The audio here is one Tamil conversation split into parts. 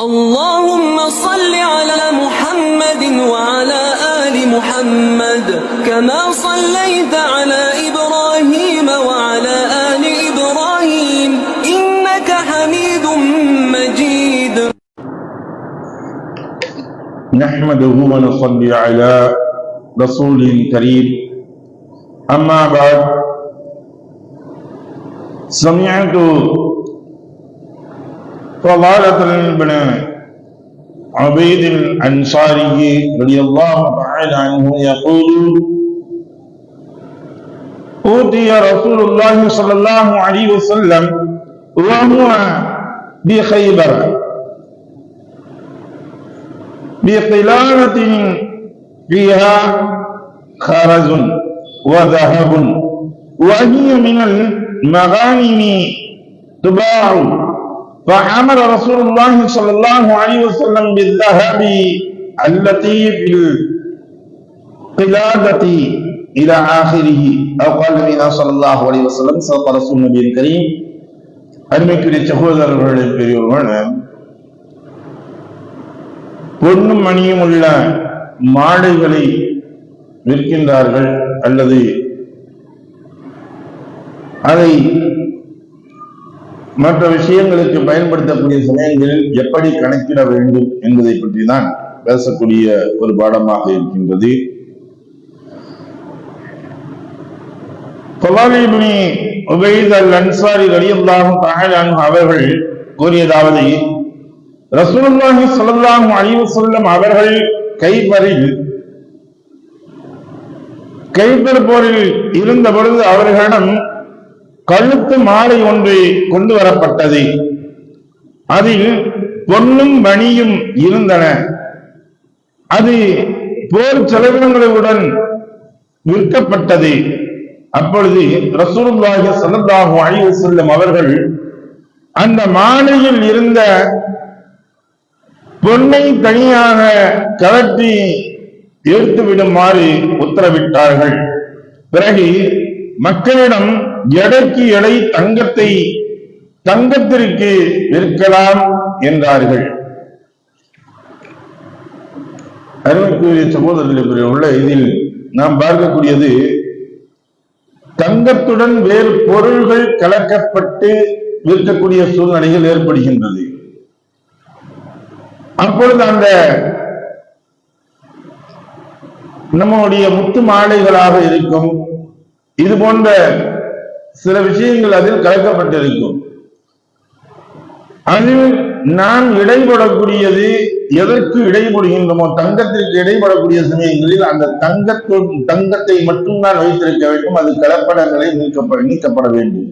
اللهم صل على محمد وعلى آل محمد كما صليت على إبراهيم وعلى آل إبراهيم إنك حميد مجيد. نحمده ونصلي على رسول كريم. أما بعد سمعت فضالة بن عبيد الأنصاري رضي الله تعالى عنه يقول أوتي رسول الله صلى الله عليه وسلم وهو بخيبر بقلالة فيها خرز وذهب وهي من المغانم تباع فأمر رسول الله صلى الله عليه وسلم بالذهب التي في القلادة إلى آخره أو قال نبينا صلى الله عليه وسلم صدق رسول النبي الكريم அருமைக்குரிய சகோதரர்களுடைய பெரியவர்கள் பொன்னும் மணியும் உள்ள மாடுகளை விற்கின்றார்கள் அல்லது அதை மற்ற விஷயங்களுக்கு பயன்படுத்தக்கூடிய சமயங்களில் எப்படி கணக்கிட வேண்டும் என்பதை பற்றி தான் பேசக்கூடிய ஒரு பாடமாக இருக்கின்றது. தொலாலிபுனி உபைத் அல் அன்சாரி ரலியல்லாஹு தஆலா அவர்கள் கூறியதாவது ரசூலுல்லாஹி ஸல்லல்லாஹு அலைஹி வஸல்லம் அவர்கள் கைபரில் கைபர் போரில் இருந்த பொழுது அவர்களிடம் கழுத்து மாலை ஒன்று கொண்டு வரப்பட்டது. அதில் பொன்னும் மணியும் இருந்தன. அது போர் செலவினங்களுடன் விற்கப்பட்டது. அப்பொழுது ரசூலுல்லாஹி சல்லல்லாஹு அலைஹி வஸல்லம் அவர்கள் அந்த மாலையில் இருந்த பொன்னை தனியாக கலட்டி எடுத்துவிடுமாறு உத்தரவிட்டார்கள். பிறகு மக்களிடம் எடைக்கு எடை தங்கத்தை தங்கத்திற்கு விற்கலாம் என்றார்கள். அருமைக்குரிய சகோதரர்கள் உள்ள இதில் நாம் பார்க்கக்கூடியது தங்கத்துடன் வேறு பொருள்கள் கலக்கப்பட்டு விற்கக்கூடிய சூழ்நிலைகள் ஏற்படுகின்றது. அப்பொழுது அந்த நம்முடைய முத்து மாலைகளாக இருக்கும் இது போன்ற சில விஷயங்கள் அதில் கலக்கப்பட்டிருக்கும். அதில் நாம் இடைபடக்கூடியது எதற்கு இடைபடுகின்றோமோ தங்கத்திற்கு இடைபடக்கூடிய சமயங்களில் அந்த தங்கத்து தங்கத்தை மட்டும்தான் வைத்திருக்க வேண்டும். அது கலப்படங்களை நீக்கப்பட நீக்கப்பட வேண்டும்.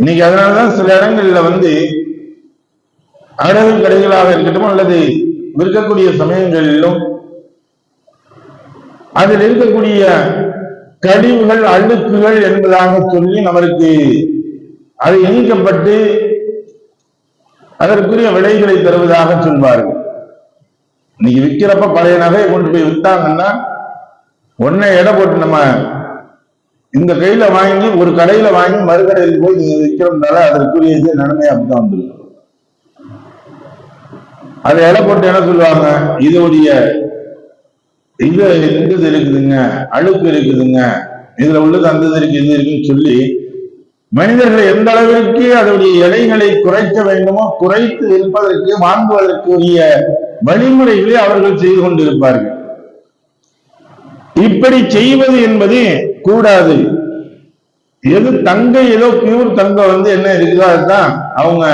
இன்னைக்கு அதனாலதான் சில இடங்கள்ல வந்து அடகு கடைகளாக இருக்கட்டும் அல்லது விற்கக்கூடிய சமயங்களிலும் அதில் இருக்கக்கூடிய கழிவுகள் அழுக்குகள் என்பதாக சொல்லி நமக்கு அதை நீக்கப்பட்டு அதற்குரிய விலைகளை தருவதாக சொல்வார்கள். இன்னைக்கு விற்கிறப்ப பழைய நகையை கொண்டு போய் விற்றாங்கன்னா ஒன்னே எடை போட்டு நம்ம இந்த கையில வாங்கி ஒரு கடையில வாங்கி மறுகடையில் போய் நீங்க விற்கிறோம்னால அதற்குரிய இது நன்மை அப்படிதான் வந்துருக்கும். அதை எடை போட்டு என்ன சொல்லுவாங்க? இதோடைய இல்ல இந்த இருக்குதுங்க அழுக்கு இருக்குதுங்க இதுல உள்ளது அந்த இது இருக்கு இது இருக்குன்னு சொல்லி மனிதர்கள் எந்த அளவிற்கு அதனுடைய எடைகளை குறைக்க வேண்டுமோ குறைத்து இருப்பதற்கு வாங்குவதற்குரிய வழிமுறைகளை அவர்கள் செய்து கொண்டிருப்பார்கள். இப்படி செய்வது என்பது கூடாது. எது தங்க ஏதோ பியூர் தங்கம் வந்து என்ன இருக்குதோ அதுதான் அவங்க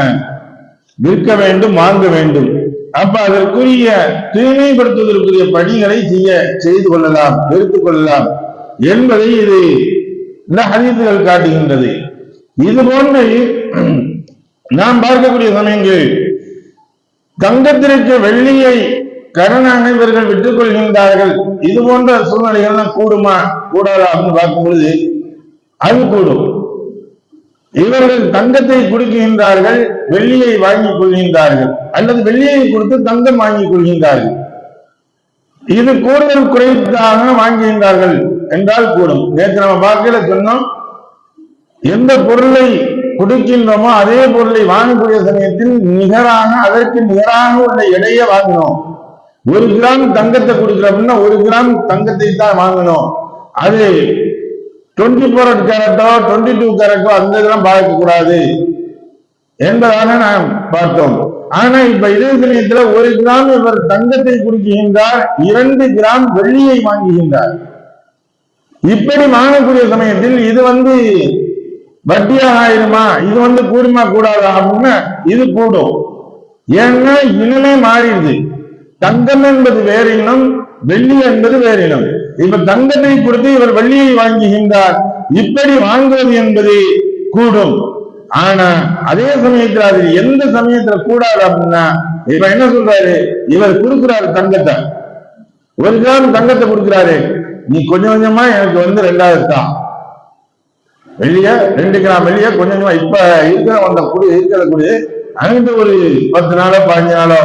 விற்க வேண்டும் வாங்க வேண்டும். அப்ப அதற்குரிய தூய்மைப்படுத்துவதற்குரிய பணிகளை செய்ய செய்து கொள்ளலாம் எடுத்துக் கொள்ளலாம் என்பதை இது இந்த ஹதீசுகள் காட்டுகின்றது. இது போன்று நாம் பார்க்கக்கூடிய சமயங்கள் தங்கத்திற்கு வெள்ளியை கடன் அனைவர்கள் விட்டுக் கொள்கின்றார்கள். இது போன்ற சூழ்நிலைகள் கூடுமா கூடாதா அப்படின்னு பார்க்கும் பொழுது அது கூடும். இவர்கள் தங்கத்தை கொடுக்கின்றார்கள் வெள்ளியை வாங்கிக் கொள்கின்றார்கள் அல்லது வெள்ளியை கொடுத்து தங்கம் வாங்கிக் கொள்கின்றார்கள். இது கூடுதல் குறைத்தாக வாங்குகின்றார்கள் என்றால் கூடும். நேற்று நம்ம பார்க்கல சொன்னோம் எந்த பொருளை கொடுக்கின்றோமோ அதே பொருளை வாங்கக்கூடிய சமயத்தில் நிகராக அதற்கு நிகராக உள்ள எடையை வாங்கணும் ஒரு கிராம் தங்கத்தை கொடுக்கிறோம்னா ஒரு கிராம் தங்கத்தை தான் வாங்கணும் அது டுவெண்ட்டி ஃபோர் கேரட்டோ டுவெண்ட்டி டூ கேரட்டோ அந்த இதெல்லாம் பார்க்கக்கூடாது கூடாது. என்பதாக நாம் பார்த்தோம். ஆனா இப்ப இதே ஒரு கிராம் இவர் தங்கத்தை குடிக்கின்றார் இரண்டு கிராம் வெள்ளியை வாங்குகின்றார். இப்படி வாங்கக்கூடிய சமயத்தில் இது வந்து வட்டியாக ஆயிருமா? இது வந்து கூடுமா கூடாதா? அப்படின்னா இது கூடும். ஏன்னா இனமே மாறிடுது. தங்கம் என்பது வேற இனம் வெள்ளி என்பது வேற இனம். இவர் தங்கத்தை கொடுத்து இவர் வெள்ளியை வாங்குகின்றார். இப்படி வாங்குவது என்பது கூடும். ஆனா அதே சமயத்துல அது எந்த சமயத்துல கூடாது அப்படின்னா இப்ப என்ன சொல்றாரு? இவர் கொடுக்கிறாரு தங்கத்தை. ஒரு கிராம் தங்கத்தை கொடுக்கிறாரு. நீ கொஞ்சம் கொஞ்சமா எனக்கு வந்து ரெண்டாவது தான் வெளிய ரெண்டு கிராம் வெளிய கொஞ்சம் கொஞ்சமா இப்ப இருக்கிற வந்த குடி இருக்கிற குடி அங்கிட்டு ஒரு பத்து நாளோ பதினஞ்சு நாளோ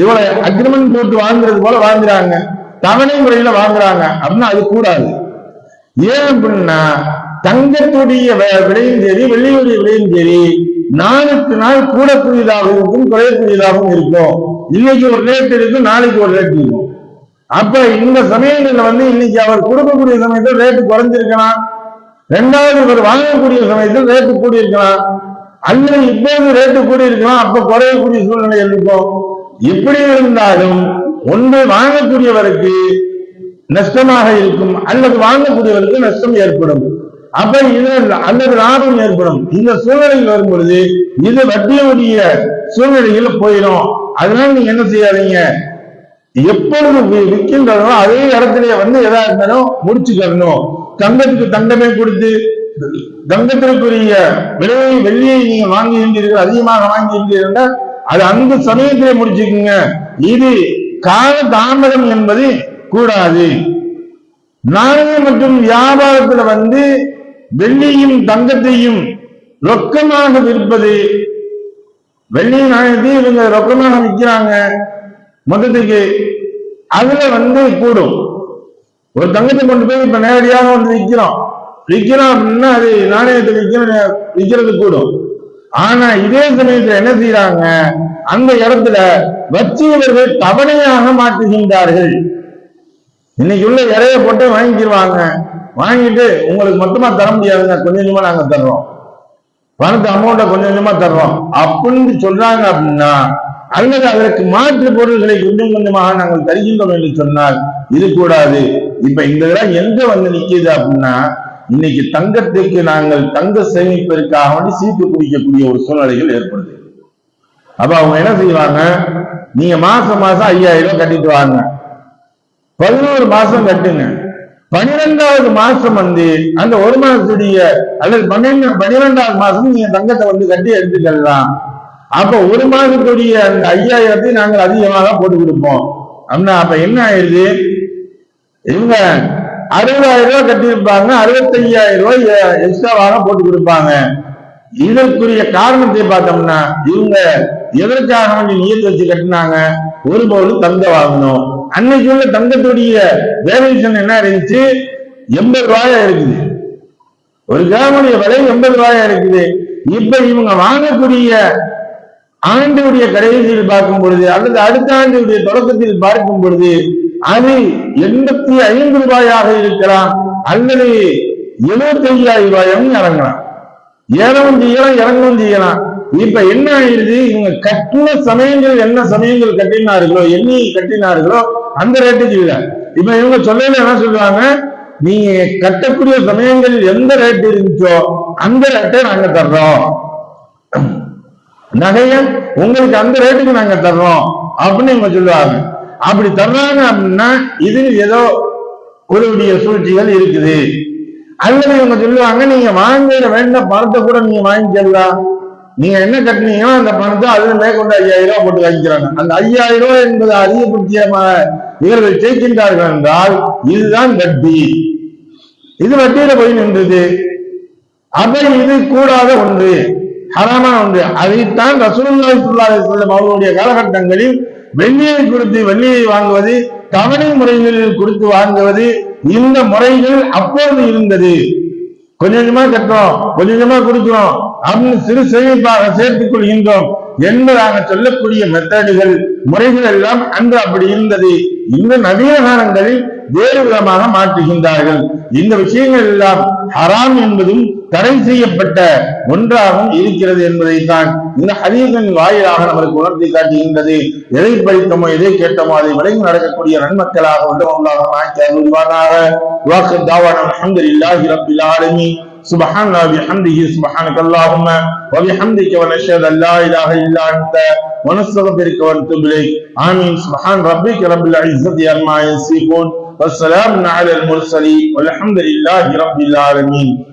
இவ்வளவு அக்ரிமெண்ட் போட்டு வாங்குறது போல வாங்குறாங்க. தவணை முறையில வாங்குறாங்க. அப்படின்னா அது கூடாது. ஏன் அப்படின்னா தங்கத்துடைய விலையும் சரி வெள்ளியுடைய விலையும் சரி நாளுக்கு நாள் கூடக்கூடியதாகவும் இருக்கும் குறையக்கூடியதாகவும் இருக்கும். இன்னைக்கு ஒரு ரேட் இருக்கும் நாளைக்கு ஒரு ரேட் இருக்கும் அப்ப இந்த சமயங்கள்ல வந்து இன்னைக்கு அவர் கொடுக்கக்கூடிய சமயத்தில் ரேட்டு குறைஞ்சிருக்கலாம் ரெண்டாவது இவர் வாங்கக்கூடிய சமயத்தில் ரேட்டு கூடி இருக்கலாம் அல்லது இப்போது ரேட்டு கூடி இருக்கலாம் அப்ப குறையக்கூடிய சூழ்நிலை இருக்கும். இப்படி இருந்தாலும் ஒன்று வாங்கக்கூடியவருக்கு நஷ்டமாக இருக்கும் அல்லது வாங்கக்கூடியவருக்கு நஷ்டம் ஏற்படும். அப்ப இது அல்லது லாபம் ஏற்படும். இந்த சூழ்நிலையில் வரும் பொழுது இது வட்டியுடைய சூழ்நிலையில் போயிடும். அதனால நீங்க என்ன செய்யாதீங்க? எப்பொழுது வி- விற்கின்றனோ அதே இடத்துல வந்து எதா இருந்தாலும் முடிச்சுக்கணும். தங்கத்துக்கு தங்கமே கொடுத்து தங்கத்திற்குரிய விலையை வெள்ளியை நீங்க வாங்குகின்றீர்கள் அதிகமாக வாங்குகின்றீர்கள் அது அந்த சமயத்திலே முடிச்சுக்குங்க. இது கால தாமதம் என்பது கூடாது. நாணயம் மற்றும் வியாபாரத்துல வந்து வெள்ளியும் தங்கத்தையும் ரொக்கமாக விற்பது வெள்ளி நாணயத்தையும் இவங்க ரொக்கமாக விற்கிறாங்க மொத்தத்துக்கு அதுல வந்து கூடும். ஒரு தங்கத்தை கொண்டு போய் இப்ப நேரடியாக வந்து விற்கிறோம் விற்கிறோம் அப்படின்னா அது நாணயத்தை விற்கிற விற்கிறது கூடும். ஆனா இதே சமயத்துல என்ன செய்யறாங்க அந்த இடத்துல வச்சு இவர்கள் தவணையாக மாற்றுகின்றார்கள். இன்னைக்கு உள்ள இறைய போட்டு வாங்கிக்கிடுவாங்க வாங்கிட்டு உங்களுக்கு மொத்தமா தர முடியாதுங்க. கொஞ்சம் கொஞ்சமா நாங்க தர்றோம். பணத்தை அமௌண்ட்டை கொஞ்சம் கொஞ்சமா தர்றோம். அப்படின்னு சொல்றாங்க அப்படின்னா அல்லது அதற்கு மாற்று பொருள்களை கொஞ்சம் கொஞ்சமாக நாங்கள் தருகின்றோம் என்று சொன்னால் இது கூடாது இப்ப இந்த இடம் எங்க வந்து நிக்கிது அப்படின்னா இன்னைக்கு தங்கத்துக்கு நாங்கள் தங்க சேமிப்பதற்காக வேண்டி சீட்டு குடிக்கக்கூடிய ஒரு சூழ்நிலைகள் ஏற்படுது. அப்ப அவங்க என்ன செய்வாங்க? நீங்க மாசம் மாசம் ஐயாயிரம் கட்டிட்டு வாங்க. பதினோரு மாசம் கட்டுங்க. பன்னிரெண்டாவது மாசம் வந்து அந்த ஒரு மாசத்துடைய அல்லது பன்னெண்டு பன்னிரெண்டாவது மாசம் நீங்க தங்கத்தை வந்து கட்டி எடுத்துக்கலாம். அப்ப ஒரு மாசத்துடைய அந்த ஐயாயிரத்தை நாங்கள் அதிகமாக போட்டு கொடுப்போம். அப்படின்னா அப்ப என்ன ஆயிடுது? இவங்க அறுபதாயிரம் ரூபாய் கட்டியிருப்பாங்க அறுபத்தையாயிரம் ரூபாய் எக்ஸ்ட்ராவாக போட்டு கொடுப்பாங்க. இதற்குரிய காரணத்தை பார்த்தோம்னா இவங்க எதற்காக வேண்டி நீர் வச்சு கட்டினாங்க? ஒரு பவுன் தங்கம் வாங்கணும். அன்னைக்கு உள்ள தங்கத்துடைய வேல்யூஷன் என்ன இருந்துச்சு? எண்பது ரூபாயா இருக்குது. ஒரு கிராமுடைய விலை எண்பது ரூபாயா இருக்குது. இப்ப இவங்க வாங்கக்கூடிய ஆண்டுடைய கடைசியில் பார்க்கும் பொழுது அல்லது அடுத்த ஆண்டுடைய தொடக்கத்தில் பார்க்கும் பொழுது அது எண்பத்தி ஐந்து ரூபாயாக இருக்கலாம் அல்லது எழுபத்தி ஐயாயிரம் ரூபாயும் இறங்கலாம் ஏறவும் செய்யலாம் இறங்கவும் செய்யலாம். இப்ப என்ன ஆயிடுது? இவங்க கட்டின சமயங்கள் என்ன சமயங்கள் கட்டினார்களோ எண்ணி கட்டினார்களோ அந்த ரேட்டுக்கு இல்ல இப்ப இவங்க சொல்லல என்ன சொல்லுவாங்க? நீங்க கட்டக்கூடிய சமயங்கள் எந்த ரேட் இருந்துச்சோ அந்த ரேட்டை நாங்க தர்றோம். நகைய உங்களுக்கு அந்த ரேட்டுக்கு நாங்க தர்றோம் அப்படின்னு இவங்க சொல்லுவாங்க. அப்படி தர்றாங்க அப்படின்னா இதில் ஏதோ ஒருவருடைய சூழ்ச்சிகள் இருக்குது. அல்லது இவங்க சொல்லுவாங்க நீங்க வாங்குற வேண்ட பணத்தை கூட நீங்க வாங்கிக்கலாம் நீங்க என்ன கட்டினீங்களோ அந்த பணத்தை அதுல மேற்கொண்டு ஐயாயிரம் ரூபாய் போட்டு வாங்கிக்கிறாங்க. அந்த ஐயாயிரம் ரூபாய் என்பது அதிகபட்சமாக இவர்கள் சேர்க்கின்றார்கள் என்றால் இதுதான் வட்டி. இது வட்டியில போய் நின்றது. அப்ப இது கூடாத ஒன்று. ஹராமான ஒன்று. அதைத்தான் ரசூலுல்லாஹி அவர்களுடைய காலகட்டங்களில் வெள்ளியை கொடுத்து வெள்ளியை வாங்குவது தவணை முறைகளில் கொடுத்து வாங்குவது இந்த முறைகள் அப்போது இருந்தது. கொஞ்சம் கொஞ்சமா கட்டுறோம் கொஞ்சம் கொஞ்சமா கொடுக்கிறோம் அப்படின்னு சிறு சேமிப்பாக சேர்த்துக் கொள்கின்றோம் என்பதாக சொல்லக்கூடிய மெத்தடுகள் முறைகள் எல்லாம் அன்று அப்படி இருந்தது. இந்த நவீன காலங்களில் வேறு விதமாக மாற்றுகின்றார்கள். இந்த விஷயங்கள் எல்லாம் ஹராம் என்பதும் தடை செய்யப்பட்ட ஒன்றாகவும் இருக்கிறது என்பதைத்தான் இந்த ஹதீசன் வாயிலாக நமக்கு உணர்த்தி காட்டுகின்றது. எதை படித்தோமோ எதை கேட்டோமோ அதை விளங்கி நடக்கக்கூடிய நன்மக்களாக உள்ளவங்களாக வாக்கு தாவான அல்ஹம்துலில்லாஹி ரப்பில் ஆலமி سبحان الله بحمده سبحانك اللهم وبحمدك ونشهد أن لا إله إلا أنت ونستغفرك ونتوب إليك. آمين. سبحان ربك رب العزة عما يصفون والسلام على المرسلين والحمد لله رب العالمين.